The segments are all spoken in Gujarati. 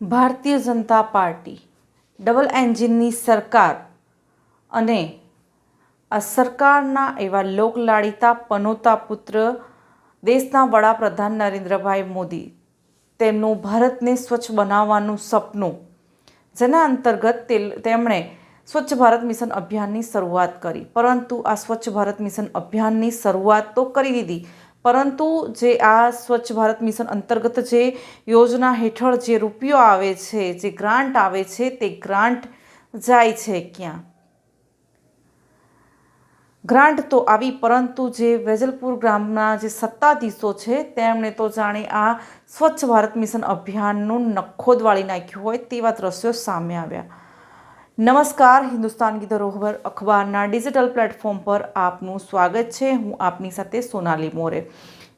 ભારતીય જનતા પાર્ટી, ડબલ એન્જિનની સરકાર અને આ સરકારના એવા લોકલાડીતા પનોતા પુત્ર દેશના વડાપ્રધાન નરેન્દ્રભાઈ મોદી, તેમનું ભારતને સ્વચ્છ બનાવવાનું સપનું, જેના અંતર્ગત તેમણે સ્વચ્છ ભારત મિશન અભિયાનની શરૂઆત કરી. પરંતુ આ સ્વચ્છ ભારત મિશન અભિયાનની શરૂઆત તો કરી દીધી પરંતુ જે આ સ્વચ્છ ભારત મિશન અંતર્ગત જે યોજના હેઠળ જે રૂપિયો આવે છે, જે ગ્રાન્ટ આવે છે, તે ગ્રાન્ટ જાય છે ક્યાં? ગ્રાન્ટ તો આવી, પરંતુ જે વેજલપુર ગ્રામના જે સત્તાધીશો છે, તેમણે તો જાણે આ સ્વચ્છ ભારત મિશન અભિયાનનું નખોદ વાળી નાખ્યું હોય તેવા દ્રશ્યો સામે આવ્યા. નમસ્કાર, હિન્દુસ્તાન કી ધરોહર અખબારના ડિજિટલ પ્લેટફોર્મ પર આપનું સ્વાગત છે. હું આપની સાથે સોનાલી મોરે.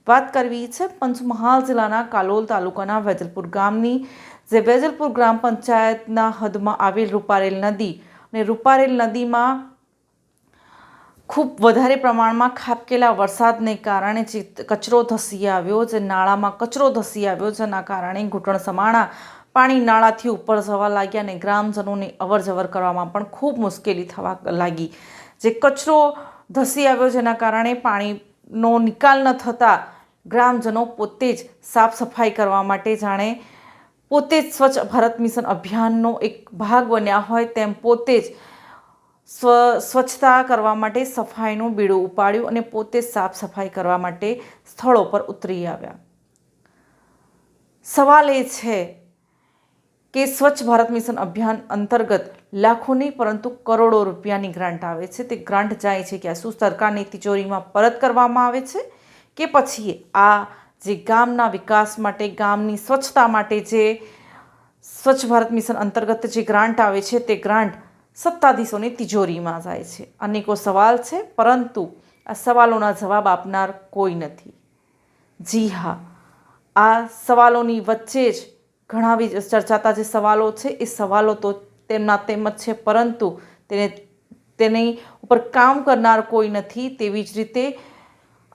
વાત કરવી છે પંચમહાલ જિલ્લાના કાલોલ તાલુકાના વેજલપુર ગામની, જે વેજલપુર ગ્રામ પંચાયતના હદમાં આવેલ રૂપારેલ નદી અને રૂપારેલ નદીમાં ખૂબ વધારે પ્રમાણમાં ખાબકેલા વરસાદને કારણે જે કચરો ધસી આવ્યો, જે નાળામાં કચરો ધસી આવ્યો, જેના કારણે ઘૂંટણ સમાણા પાણી નાળાથી ઉપર જવા લાગ્યા અને ગ્રામજનોને અવર જવર કરવામાં પણ ખૂબ મુશ્કેલી થવા લાગી. જે કચરો ધસી આવ્યો જેના કારણે પાણીનો નિકાલ ન થતાં ગ્રામજનો પોતે જ સાફ સફાઈ કરવા માટે જાણે પોતે જ સ્વચ્છ ભારત મિશન અભિયાનનો એક ભાગ બન્યા હોય તેમ પોતે જ સ્વ, સ્વચ્છતા કરવા માટે સફાઈનું બીડું ઉપાડ્યું અને પોતે સાફ સફાઈ કરવા માટે સ્થળો પર ઉતરી આવ્યા. સવાલ એ છે કે સ્વચ્છ ભારત મિશન અભિયાન અંતર્ગત લાખો નહીં પરંતુ કરોડો રૂપિયાની ગ્રાન્ટ આવે છે. તે ગ્રાન્ટ જાય છે કે આ શું સરકારની તિજોરીમાં પરત કરવામાં આવે છે કે પછી આ જે ગામના વિકાસ માટે, ગામની સ્વચ્છતા માટે જે સ્વચ્છ ભારત મિશન અંતર્ગત જે ગ્રાન્ટ આવે છે તે ગ્રાન્ટ સત્તાધીશોની તિજોરીમાં જાય છે. અનેકો સવાલ છે, પરંતુ આ સવાલોના જવાબ આપનાર કોઈ નથી. જી હા, આ સવાલોની વચ્ચે જ ઘણા ચર્ચાતા જે સવાલો છે, એ સવાલો તો તેમના તેમ જ છે, પરંતુ તેને, તેની ઉપર કામ કરનાર કોઈ નથી. તેવી જ રીતે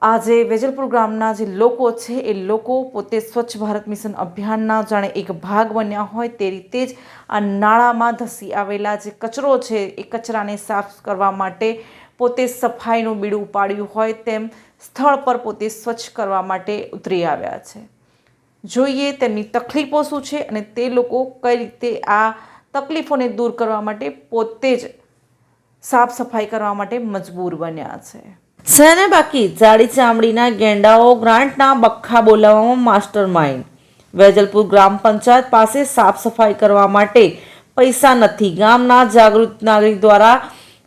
આજે વેજલપુર ગામના જે લોકો છે, એ લોકો પોતે સ્વચ્છ ભારત મિશન અભિયાનના જાણે એક ભાગ બન્યા હોય તે રીતે જ આ નાળામાં ધસી આવેલા જે કચરો છે, એ કચરાને સાફ કરવા માટે પોતે સફાઈનું બીડું ઉપાડ્યું હોય તેમ સ્થળ પર પોતે સ્વચ્છ કરવા માટે ઉતરી આવ્યા છે. જોઈએ તેમની તકલીફો શું છે અને તે લોકો કઈ રીતે આ તકલીફોને દૂર કરવા માટે પોતે જ સાફ સફાઈ કરવા માટે મજબૂર બન્યા છે. સેને બાકી, જાડી ચામડીના ગેંડાઓ ગ્રાન્ટના બખ્ખા બોલાવવામાં માસ્ટર માઇન્ડ વેજલપુર ગ્રામ પંચાયત પાસે સાફ સફાઈ કરવા માટે પૈસા નથી. ગામના જાગૃત નાગરિક દ્વારા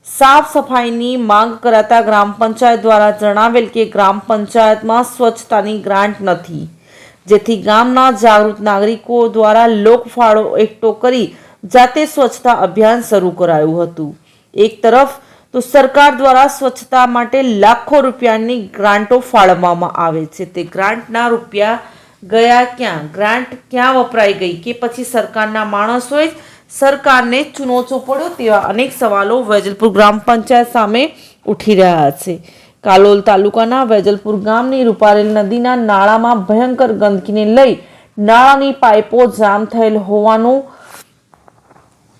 સાફ સફાઈની માંગ કરાતા ગ્રામ પંચાયત દ્વારા જણાવેલ કે ગ્રામ પંચાયતમાં સ્વચ્છતાની ગ્રાન્ટ નથી. જેથી ગામના જાગૃત નાગરિકો દ્વારા લોકફાળો એકઠો કરી જાતે સ્વચ્છતા અભિયાન શરૂ કરાયું હતું. એક તરફ તો સરકાર દ્વારા સ્વચ્છતા માટે લાખો રૂપિયાની ગ્રાન્ટો ફાળવવામાં આવે છે. તે ગ્રાન્ટના રૂપિયા ગયા ક્યાં? ગ્રાન્ટ ક્યાં વપરાઈ ગઈ કે પછી સરકારના માણસોએ જ સરકારને ચુનોચો પડ્યો તેવા અનેક સવાલો વેજલપુર ગ્રામ પંચાયત સામે ઉઠી રહ્યા છે. કાલોલ તાલુકાના વેજલપુર ગામની રૂપારેલ નદીના નાળામાં ભયંકર ગંદકીને લઈ નાળાની પાઇપો જામ થયેલ હોવાનું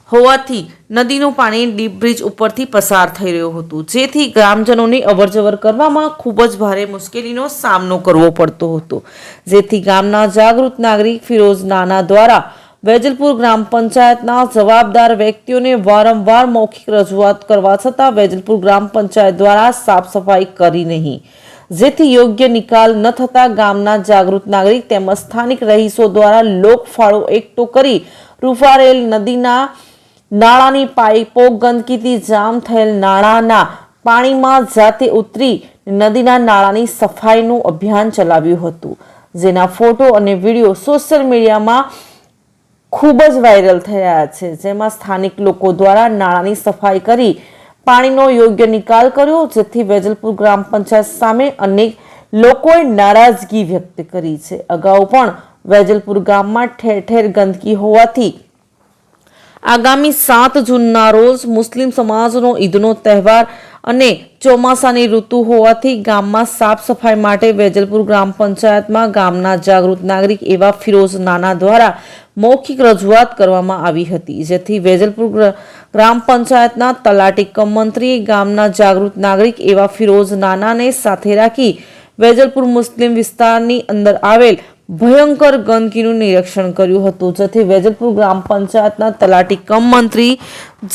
હોવાથી નદીનું પાણી ડીપ બ્રિજ ઉપરથી પસાર થઈ રહ્યું હતું. જેથી ગ્રામજનોને અવરજવર કરવામાં ખૂબ જ ભારે મુશ્કેલીનો સામનો કરવો પડતો હતો. જેથી ગામના જાગૃત નાગરિક ફિરોઝ નાના દ્વારા વેજલપુર ગ્રામ પંચાયતના જવાબદાર વ્યક્તિઓને વારંવાર મૌખિક રજૂઆત કરવા છતાં વેજલપુર ગ્રામ પંચાયત દ્વારા સાફ સફાઈ કરી નહીં. જેથી યોગ્ય નિકાલ ન થતા ગામના જાગૃત નાગરિક તેમજ સ્થાનિક રહીશો દ્વારા લોકફાળો એકઠો કરી રૂફારેલ નદીના નાળાની પાઇપો ગંદકીથી જામ થયેલ નાળાના પાણીમાં જાતે ઉતરી નદીના નાળાની સફાઈનું અભિયાન ચલાવ્યું હતું. જેના ફોટો અને વીડિયો સોશિયલ મીડિયામાં ખૂબ જ વાયરલ થયા છે, જેમાં સ્થાનિક લોકો દ્વારા નાળાની સફાઈ કરી પાણીનો યોગ્ય નિકાલ કર્યો, જેથી વેજલપુર ગ્રામ પંચાયત સામે અનેક લોકોએ નારાજગી વ્યક્ત કરી છે. અગાઉ પણ વેજલપુર ગામમાં ઠેર ઠેર ગંદકી હોવાથી આગામી સાત જૂનના રોજ મુસ્લિમ સમાજનો ઈદનો તહેવાર અને ચોમાસાની ઋતુ હોવાથી ગામમાં સાફ સફાઈ માટે વેજલપુર ગ્રામ પંચાયતમાં ગામના જાગૃત નાગરિક એવા ફિરોઝ નાના દ્વારા મૌખિક રજૂઆત કરવામાં આવી હતી. જેથી વેજલપુર ગ્ર- ગ્રામ પંચાયતના તલાટી કમ મંત્રીએ ગામના જાગૃત નાગરિક એવા ફિરોઝ નાનાને સાથે રાખી વેજલપુર મુસ્લિમ વિસ્તારની અંદર આવેલ ભયંકર ગંદકીનું નિરીક્ષણ કર્યું હતું. જેથી વેજલપુર ગ્રામ પંચાયતના તલાટી કમ મંત્રી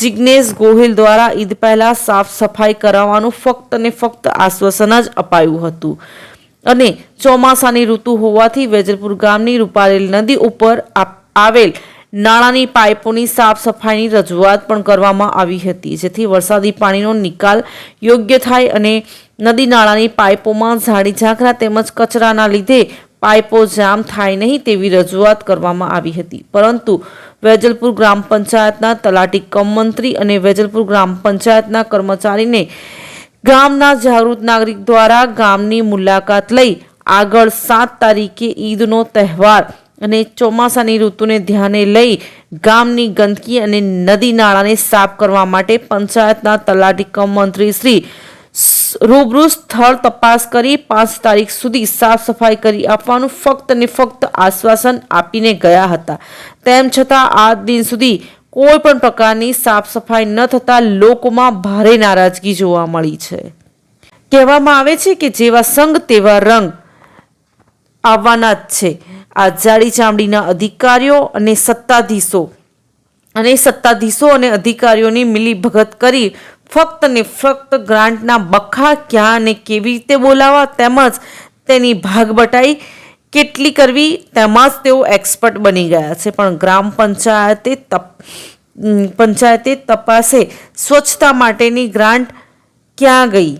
જિજ્ઞેશ ગોહિલ દ્વારા ઈદ પહેલા સાફ સફાઈ કરાવવાનું ફક્ત ને ફક્ત આશ્વાસન જ અપાયું હતું. અને ચોમાસાની ઋતુ હોવાથી વેજલપુર ગામની રૂપારેલ નદી ઉપર આવેલ નાણાંની પાઇપોની સાફ સફાઈની રજૂઆત પણ કરવામાં આવી હતી. જેથી વરસાદી પાણીનો નિકાલ યોગ્ય થાય અને નદી નાળાની પાઇપોમાં ઝાડી ઝાંખરા તેમજ કચરાના લીધે પાઇપો જામ થાય નહીં તેવી રજૂઆત કરવામાં આવી હતી. પરંતુ વેજલપુર ગ્રામ પંચાયતના તલાટી કમ મંત્રી અને વેજલપુર ગ્રામ પંચાયતના કર્મચારીને ગામના જાગૃત નાગરિક દ્વારા ગામની મુલાકાત લઈ આગળ સાત તારીખે ઈદનો તહેવાર અને ચોમાસાની ઋતુને ધ્યાને લઈ ગામની ગંદકી અને નદી નાળાને સાફ કરવા માટે પંચાયતના તલાટી કમ મંત્રી શ્રી રૂબરૂ સ્થળ તપાસ કરી પાંચ તારીખ સુધી સાફ સફાઈ કરી આપવાનું ફક્ત ને ફક્ત આશ્વાસન આપીને ગયા હતા. તેમ છતાં આ દિન સુધી કોઈ પણ પ્રકારની સાફ સફાઈ ન થતાં લોકોમાં ભારે નારાજગી જોવા મળી છે. કહેવામાં આવે છે કે જેવા સંગ તેવા રંગ આવવાના જ છે. આ જાડી ચામડીના અધિકારીઓ અને સત્તાધીશો અને સત્તાધીશો અને અધિકારીઓની મિલીભગત કરી ફક્ત ને ફક્ત ગ્રાન્ટના બખા ક્યાં અને કેવી રીતે બોલાવવા તેમજ તેની ભાગબટાઈ કેટલી કરવી તેમાં જ તેઓ એક્સપર્ટ બની ગયા છે. પણ ગ્રામ પંચાયતે તપ પંચાયતે તપાસે સ્વચ્છતા માટેની ગ્રાન્ટ ક્યાં ગઈ?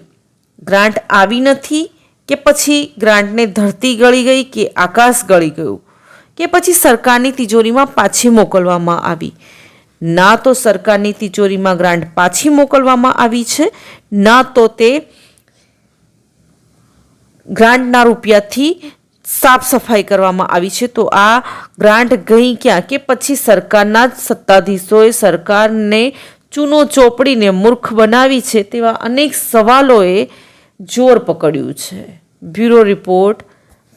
ગ્રાન્ટ આવી નથી કે પછી ગ્રાન્ટને ધરતી ગળી ગઈ કે આકાશ ગળી ગયું? કે પછી સરકારની તિજોરીમાં પાછી મોકલવામાં આવી? ના તો સરકારની તિજોરીમાં ગ્રાન્ટ પાછી મોકલવામાં આવી છે, ના તો તે ગ્રાન્ટના રૂપિયાથી સાફ સફાઈ કરવામાં આવી છે. તો આ ગ્રાન્ટ ગઈ ક્યાં? કે પછી સરકારના જ સત્તાધીશોએ સરકારને ચૂનો ચોપડીને મૂર્ખ બનાવી છે તેવા અનેક સવાલોએ જોર પકડ્યું છે. Bureau report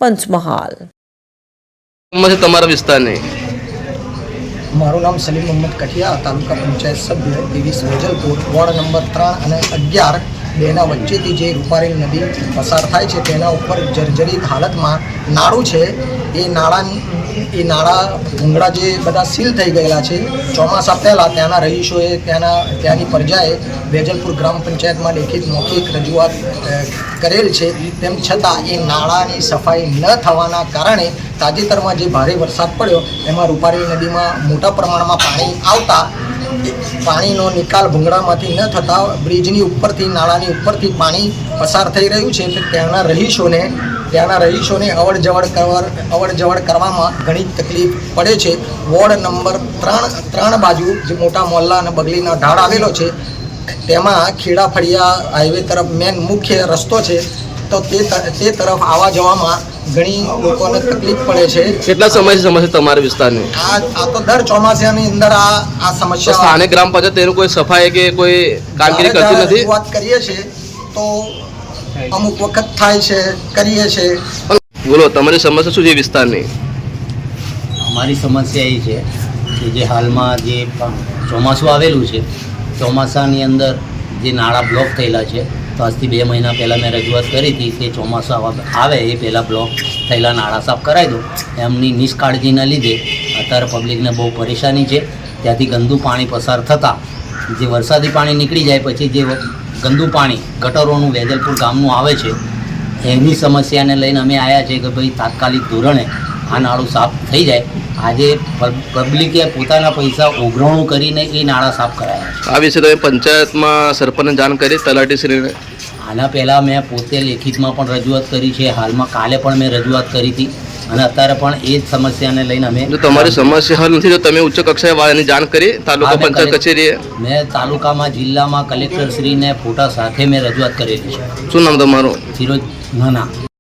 Panchmahal. તમારા વિસ્તારની? મારું નામ સલીમ મોહમ્મદ કઠિયા, તાલુકા પંચાયત સભ્ય દેવી વેજલપુર, વોર્ડ નંબર ત્રણ અને અગિયાર. બેના વચ્ચેથી જે રૂપારેલ નદી પસાર થાય છે, તેના ઉપર જર્જરિત હાલતમાં નાળું છે. એ નાળાની એ નાળા ભૂંગળા જે બધા સીલ થઈ ગયેલા છે, ચોમાસા પહેલાં ત્યાંના રહીશોએ ત્યાંના, ત્યાંની પ્રજાએ વેજલપુર ગ્રામ પંચાયતમાં લેખિત મૌખિક રજૂઆત કરેલ છે. તેમ છતાં એ નાળાની સફાઈ ન થવાના કારણે તાજેતરમાં જે ભારે વરસાદ પડ્યો, એમાં રૂપારી નદીમાં મોટા પ્રમાણમાં પાણી આવતા પાણીનો નિકાલ ભૂંગળામાંથી ન થતાં બ્રિજની ઉપરથી, નાળાની ઉપરથી પાણી પસાર થઈ રહ્યું છે. તો ત્યાંના રહીશોને ત્યાંના રહીશોને અવર જવર કરવા અવર જવર કરવામાં ઘણી તકલીફ પડે છે. વોર્ડ નંબર ત્રણ ત્રણ બાજુ જે મોટા મોહલ્લા અને બગલીના ઢાળ આવેલો છે તેમાં ખેડા ફળિયા હાઈવે તરફ મેન મુખ્ય રસ્તો છે. તો તે તે તરફ આવવા જવામાં ઘણી લોકોને તકલીફ પડે છે. કેટલા સમયથી સમસ્યા તમારા વિસ્તારની? આ આ તો દર ચોમાસાની અંદર આ આ સમસ્યા સ્થાનિક ગ્રામ પંચાયત એનું કોઈ સફાઈ કે કોઈ કામગીરી કરતી નથી? વાત કરીએ છીએ તો અમુક વખત થાય છે કરીએ છીએ બોલો તમારી સમસ્યા શું છે વિસ્તારની? અમારી સમસ્યા એ છે કે જે હાલમાં જે ચોમાસું આવેલું છે ચોમાસાની અંદર જે નાળા બ્લોક થયેલા છે તો આજથી બે મહિના પહેલાં મેં રજૂઆત કરી હતી કે ચોમાસું આવે એ પહેલાં બ્લોક થયેલા નાળા સાફ કરાવી દો એમની નિષ્કાળજીના લીધે અત્યારે પબ્લિકને બહુ પરેશાની છે. ત્યાંથી ગંદુ પાણી પસાર થતાં જે વરસાદી પાણી નીકળી જાય પછી જે ગંદુ પાણી ગટરોનું વેજલપુર ગામનું આવે છે એની સમસ્યાને લઈને અમે આવ્યા છીએ કે ભાઈ તાત્કાલિક ધોરણે આ નાળું સાફ થઈ જાય. આજે પબ્લિકે પોતાના પૈસા ઉઘરાણું કરીને એ નાળા સાફ કરાયા છે. આ વિશે તમે પંચાયતમાં સરપંચને જાણ કરી તલાટીશ્રીને? આના પહેલાં મેં પોતે લેખિતમાં પણ રજૂઆત કરી છે હાલમાં કાલે પણ મેં રજૂઆત કરી હતી. અને અત્યારે પણ એ જ સમસ્યાને લઈને અમે જો તમારી સમસ્યા હલ નથી તો તમે ઉચ્ચ કક્ષાએ વાળાની જાણ કરી તાલુકા પંચાયત કચેરીએ? મેં તાલુકામાં જિલ્લામાં કલેક્ટરશ્રીને ફોટા સાથે મેં રજૂઆત કરેલી છે. શું નામ તમારું? ફિરોજ નાના.